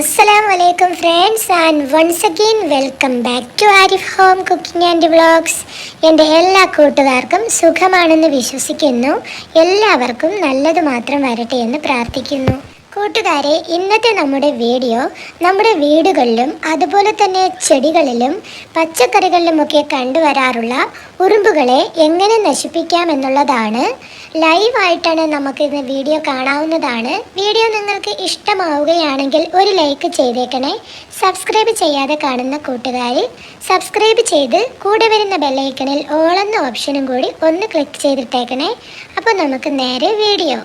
അസ്സലാം വലൈക്കും friends and once again welcome back to Arif home cooking and vlogs എന്റെ എല്ലാ കൂട്ടുകാർക്കും സുഖമാണെന്ന് വിശ്വസിക്കുന്നു. എല്ലാവർക്കും നല്ലത് മാത്രം വരട്ടെ എന്ന് പ്രാർത്ഥിക്കുന്നു. കൂട്ടുകാരെ ഇന്നത്തെ നമ്മുടെ വീഡിയോ നമ്മുടെ വീടുകളിലും അതുപോലെ തന്നെ ചെടികളിലും പച്ചക്കറികളിലുമൊക്കെ കണ്ടുവരാറുള്ള ഉറുമ്പുകളെ എങ്ങനെ നശിപ്പിക്കാം എന്നുള്ളതാണ് ലൈവായിട്ടാണ് നമുക്ക് ഇന്ന് വീഡിയോ കാണാവുന്നതാണ്. വീഡിയോ നിങ്ങൾക്ക് ഇഷ്ടമാവുകയാണെങ്കിൽ ഒരു ലൈക്ക് ചെയ്തേക്കണേ. സബ്സ്ക്രൈബ് ചെയ്യാതെ കാണുന്ന കൂട്ടുകാർ സബ്സ്ക്രൈബ് ചെയ്ത് കൂടെ വരുന്ന ബെല്ലൈക്കണിൽ ഓളെന്ന ഓപ്ഷനും കൂടി ഒന്ന് ക്ലിക്ക് ചെയ്തിട്ടേക്കണേ. അപ്പോൾ നമുക്ക് നേരെ വീഡിയോ.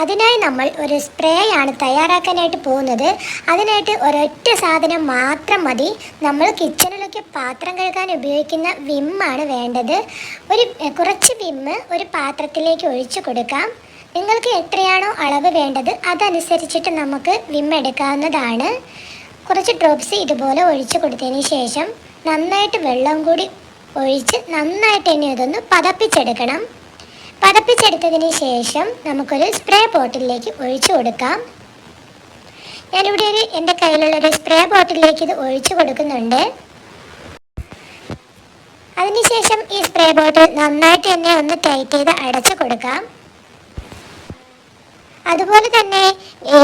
അതിനായി നമ്മൾ ഒരു സ്പ്രേ ആണ് തയ്യാറാക്കാനായിട്ട് പോകുന്നത്. അതിനായിട്ട് ഒരൊറ്റ സാധനം മാത്രം മതി. നമ്മൾ കിച്ചണിലൊക്കെ പാത്രം കഴുകാൻ ഉപയോഗിക്കുന്ന വിമ്മാണ് വേണ്ടത്. ഒരു കുറച്ച് വിമ്മ് ഒരു പാത്രത്തിലേക്ക് ഒഴിച്ചു കൊടുക്കാം. നിങ്ങൾക്ക് എത്രയാണോ അളവ് വേണ്ടത് അതനുസരിച്ചിട്ട് നമുക്ക് വിം എടുക്കാവുന്നതാണ്. കുറച്ച് ഡ്രോപ്സ് ഇതുപോലെ ഒഴിച്ചു കൊടുത്തതിന് ശേഷം നന്നായിട്ട് വെള്ളം കൂടി ഒഴിച്ച് നന്നായിട്ട് തന്നെ ഇതൊന്ന് പതപ്പിച്ചെടുക്കണം. പതപ്പിച്ചെടുത്തതിന് ശേഷം നമുക്കൊരു സ്പ്രേ ബോട്ടിലേക്ക് ഒഴിച്ചു കൊടുക്കാം. ഞാനിവിടെ ഒരു എന്റെ കയ്യിലുള്ള ഒരു സ്പ്രേ ബോട്ടിലേക്ക് ഇത് ഒഴിച്ചു കൊടുക്കുന്നുണ്ട്. അതിനുശേഷം ഈ സ്പ്രേ ബോട്ടിൽ നന്നായിട്ട് തന്നെ ഒന്ന് ടൈറ്റ് ചെയ്ത് അടച്ചു കൊടുക്കാം. അതുപോലെ തന്നെ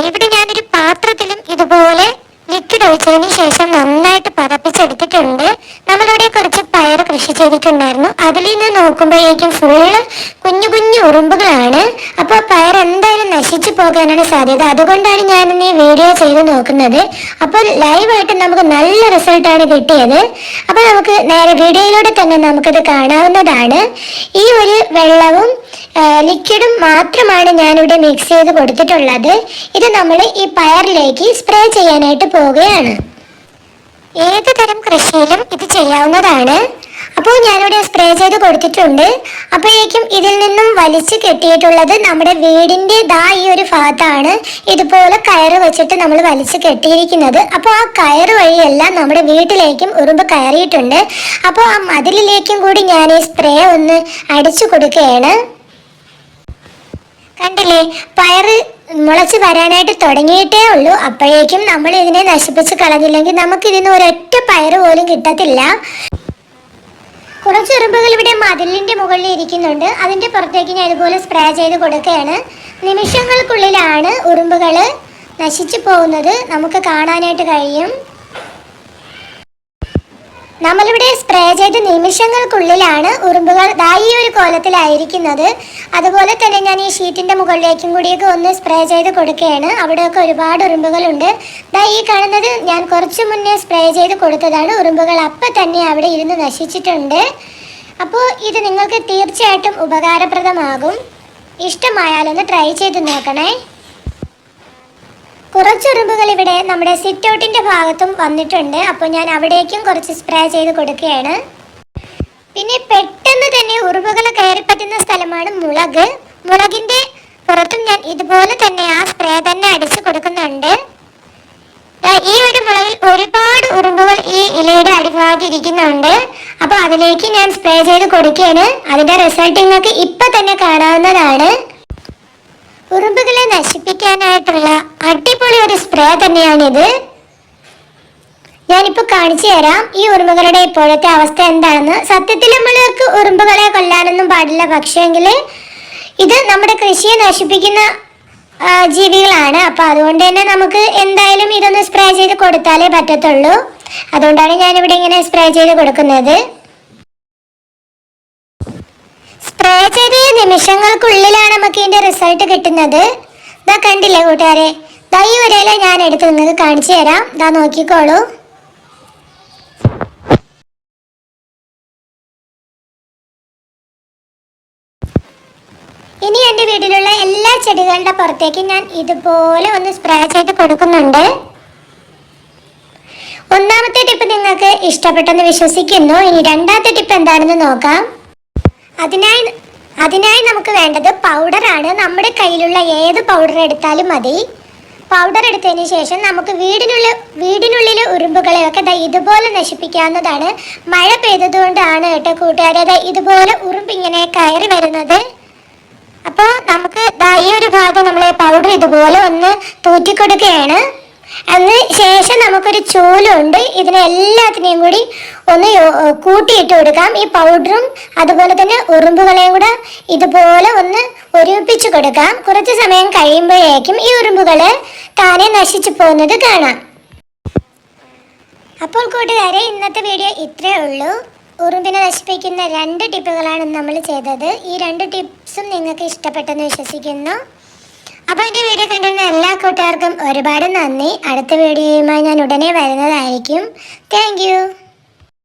ഇവിടെ ഞാനൊരു പാത്രത്തിലും ഇതുപോലെ ലിക്വിഡ് ഒഴിച്ചതിന് ശേഷം നന്നായിട്ട് പതപ്പിച്ചെടുത്തിട്ടുണ്ട്. കൃഷി ചെയ്തിട്ടുണ്ടായിരുന്നു അതിൽ നിന്ന് നോക്കുമ്പോഴേക്കും ഫുള്ള് കുഞ്ഞു കുഞ്ഞു ഉറുമ്പുകളാണ്. അപ്പോൾ പയർ എന്തായാലും നശിച്ചു പോകാനാണ് സാധ്യത. അതുകൊണ്ടാണ് ഞാൻ ഈ വീഡിയോ ചെയ്ത് നോക്കുന്നത്. അപ്പോൾ ലൈവായിട്ട് നമുക്ക് നല്ല റിസൾട്ടാണ് കിട്ടിയത്. അപ്പോൾ നമുക്ക് നേരെ വീഡിയോയിലൂടെ തന്നെ നമുക്കത് കാണാവുന്നതാണ്. ഈ ഒരു വെള്ളവും ലിക്വിഡും മാത്രമാണ് ഞാനിവിടെ മിക്സ് ചെയ്ത് കൊടുത്തിട്ടുള്ളത്. ഇത് നമ്മൾ ഈ പയറിലേക്ക് സ്പ്രേ ചെയ്യാനായിട്ട് പോവുകയാണ്. ഏത് തരം കൃഷിയിലും ഇത് ചെയ്യാവുന്നതാണ്. അപ്പോൾ ഞാനിവിടെ സ്പ്രേ ചെയ്ത് കൊടുത്തിട്ടുണ്ട്. അപ്പോഴേക്കും ഇതിൽ നിന്നും വലിച്ചു കെട്ടിയിട്ടുള്ളത് നമ്മുടെ വീടിന്റെ ദാ ഈ ഒരു ഭാഗത്താണ് ഇതുപോലെ കയറ് വെച്ചിട്ട് നമ്മൾ വലിച്ചു കെട്ടിയിരിക്കുന്നത്. അപ്പോൾ ആ കയറ് വഴിയെല്ലാം നമ്മുടെ വീട്ടിലേക്കും ഉറുമ്പ് കയറിയിട്ടുണ്ട്. അപ്പോൾ ആ മതിലിലേക്കും കൂടി ഞാൻ ഈ സ്പ്രേ ഒന്ന് അടിച്ചു കൊടുക്കുകയാണ്. കണ്ടില്ലേ? പയറ് മുളച്ച് വരാനായിട്ട് തുടങ്ങിയിട്ടേ ഉള്ളൂ. അപ്പോഴേക്കും നമ്മൾ ഇതിനെ നശിപ്പിച്ച് കളഞ്ഞില്ലെങ്കിൽ നമുക്കിതിന് ഒരൊറ്റ പയറ് പോലും കിട്ടത്തില്ല. കുറച്ച് ഉറുമ്പുകൾ ഇവിടെ മതിലിന്റെ മുകളിൽ ഇരിക്കുന്നുണ്ട്. അതിന്റെ പുറത്തേക്ക് ഞാൻ ഇതുപോലെ സ്പ്രേ ചെയ്ത് കൊടുക്കുകയാണ്. നിമിഷങ്ങൾക്കുള്ളിലാണ് ഉറുമ്പുകൾ നശിച്ചു പോകുന്നത്. നമുക്ക് കാണാനായിട്ട് കഴിയും. നമ്മളിവിടെ സ്പ്രേ ചെയ്ത നിമിഷങ്ങൾക്കുള്ളിലാണ് ഉറുമ്പുകൾ ദാ ഈ ഒരു കോലത്തിലായിരിക്കുന്നത്. അതുപോലെ തന്നെ ഞാൻ ഈ ഷീറ്റിന്റെ മുകളിലേക്കും കൂടിയൊക്കെ ഒന്ന് സ്പ്രേ ചെയ്ത് കൊടുക്കുകയാണ്. അവിടെയൊക്കെ ഒരുപാട് ഉറുമ്പുകളുണ്ട്. ദാ ഈ കാണുന്നത് ഞാൻ കുറച്ച് മുന്നേ സ്പ്രേ ചെയ്ത് കൊടുത്തതാണ്. ഉറുമ്പുകൾ അപ്പം തന്നെ അവിടെ ഇരുന്ന് നശിച്ചിട്ടുണ്ട്. അപ്പോൾ ഇത് നിങ്ങൾക്ക് തീർച്ചയായിട്ടും ഉപകാരപ്രദമാകും. ഇഷ്ടമായാലൊന്ന് ട്രൈ ചെയ്ത് നോക്കണേ. കുറച്ച് ഉറുമ്പുകൾ ഇവിടെ നമ്മുടെ സിറ്റ് ഔട്ടിന്റെ ഭാഗത്തും വന്നിട്ടുണ്ട്. അപ്പോൾ ഞാൻ അവിടേക്കും കുറച്ച് സ്പ്രേ ചെയ്ത് കൊടുക്കുകയാണ്. പിന്നെ പെട്ടെന്ന് തന്നെ ഉറുമ്പുകൾ കയറി പറ്റുന്ന സ്ഥലമാണ് മുളക്. മുളകിന്റെ പുറത്തും ഞാൻ ഇതുപോലെ തന്നെ ആ സ്പ്രേ തന്നെ അടിച്ച് കൊടുക്കുന്നുണ്ട്. ഈ ഒരു മുളകിൽ ഒരുപാട് ഉറുമ്പുകൾ ഈ ഇലയുടെ അടിഭാഗത്ത് ഇരിക്കുന്നുണ്ട്. അപ്പോൾ അതിലേക്ക് ഞാൻ സ്പ്രേ ചെയ്ത് കൊടുക്കുകയാണ്. അതിന്റെ റിസൾട്ട് നിങ്ങൾക്ക് ഇപ്പം തന്നെ കാണാവുന്നതാണ്. ഉറുമ്പുകളെ നശിപ്പിക്കാനായിട്ടുള്ള അടിപൊളി ഒരു സ്പ്രേ തന്നെയാണിത്. ഞാനിപ്പോൾ കാണിച്ചു തരാം ഈ ഉറുമ്പുകളുടെ ഇപ്പോഴത്തെ അവസ്ഥ എന്താണെന്ന്. സത്യത്തിൽ നമ്മൾക്ക് ഉറുമ്പുകളെ കൊല്ലാനൊന്നും പാടില്ല. പക്ഷേങ്കിൽ ഇത് നമ്മുടെ കൃഷിയെ നശിപ്പിക്കുന്ന ജീവികളാണ്. അപ്പൊ അതുകൊണ്ട് തന്നെ നമുക്ക് എന്തായാലും ഇതൊന്ന് സ്പ്രേ ചെയ്ത് കൊടുത്താലേ പറ്റത്തുള്ളൂ. അതുകൊണ്ടാണ് ഞാനിവിടെ ഇങ്ങനെ സ്പ്രേ ചെയ്ത് കൊടുക്കുന്നത് സ്പ്രേ ചെയ്ത നിമിഷങ്ങൾക്കുള്ളിലാണ് നമുക്ക് ഇതിന്റെ റിസൾട്ട് കിട്ടുന്നത്. ഇതാ കണ്ടില്ലേ കൂട്ടുകാരെ? ദാ ഈ ഒരേല ഞാൻ എടുത്ത് നിങ്ങൾക്ക് കാണിച്ചു തരാം. ഇതാ നോക്കിക്കോളൂ. ഇനി എന്റെ വീട്ടിലുള്ള എല്ലാ ചെടികളുടെ പുറത്തേക്ക് ഞാൻ ഇതുപോലെ ഒന്ന് സ്പ്രേ ചെയ്ത് കൊടുക്കുന്നുണ്ട്. ഒന്നാമത്തെ ടിപ്പ് നിങ്ങൾക്ക് ഇഷ്ടപ്പെട്ടെന്ന് വിശ്വസിക്കുന്നു. ഇനി രണ്ടാമത്തെ ടിപ്പ് എന്താണെന്ന് നോക്കാം. അതിനായി അതിനായി നമുക്ക് വേണ്ടത് പൗഡറാണ് നമ്മുടെ കയ്യിലുള്ള ഏത് പൗഡർ എടുത്താലും മതി. പൗഡർ എടുത്തതിന് ശേഷം നമുക്ക് വീടിനുള്ള വീടിനുള്ളിലെ ഉറുമ്പുകളെയൊക്കെ ദാ ഇതുപോലെ നശിപ്പിക്കാവുന്നതാണ്. മഴ പെയ്തതുകൊണ്ടാണ് കേട്ടോ കൂട്ടുകാരെ ദാ ഇതുപോലെ ഉറുമ്പ് ഇങ്ങനെ കയറി വരുന്നത്. അപ്പോൾ നമുക്ക് ദാ ഈ ഒരു ഭാഗം നമ്മൾ പൗഡർ ഇതുപോലെ ഒന്ന് തൂറ്റി കൊടുക്കുകയാണ് അതിന് ശേഷം നമുക്കൊരു ചൂലുണ്ട്. ഇതിനെ എല്ലാത്തിനെയും കൂടി ഒന്ന് കൂട്ടിയിട്ട് കൊടുക്കാം. ഈ പൗഡറും അതുപോലെ തന്നെ ഉറുമ്പുകളെയും കൂടെ ഇതുപോലെ ഒന്ന് ഒരുമിപ്പിച്ച് കൊടുക്കാം. കുറച്ച് സമയം കഴിയുമ്പോഴേക്കും ഈ ഉറുമ്പുകൾ താനെ നശിച്ചു പോകുന്നത് കാണാം. അപ്പോൾ കൂട്ടുകാരെ ഇന്നത്തെ വീഡിയോ ഇത്രയേ ഉള്ളൂ. ഉറുമ്പിനെ നശിപ്പിക്കുന്ന രണ്ട് ടിപ്പുകളാണ് നമ്മൾ ചെയ്തത്. ഈ രണ്ട് ടിപ്സും നിങ്ങൾക്ക് ഇഷ്ടപ്പെട്ടെന്ന് വിശ്വസിക്കുന്നു. അപ്പോൾ എന്റെ വീഡിയോ കണ്ടിരുന്ന എല്ലാ കൂട്ടുകാർക്കും ഒരുപാട് നന്ദി. അടുത്ത വീഡിയോയുമായി ഞാൻ ഉടനെ വരുന്നതായിരിക്കും. താങ്ക്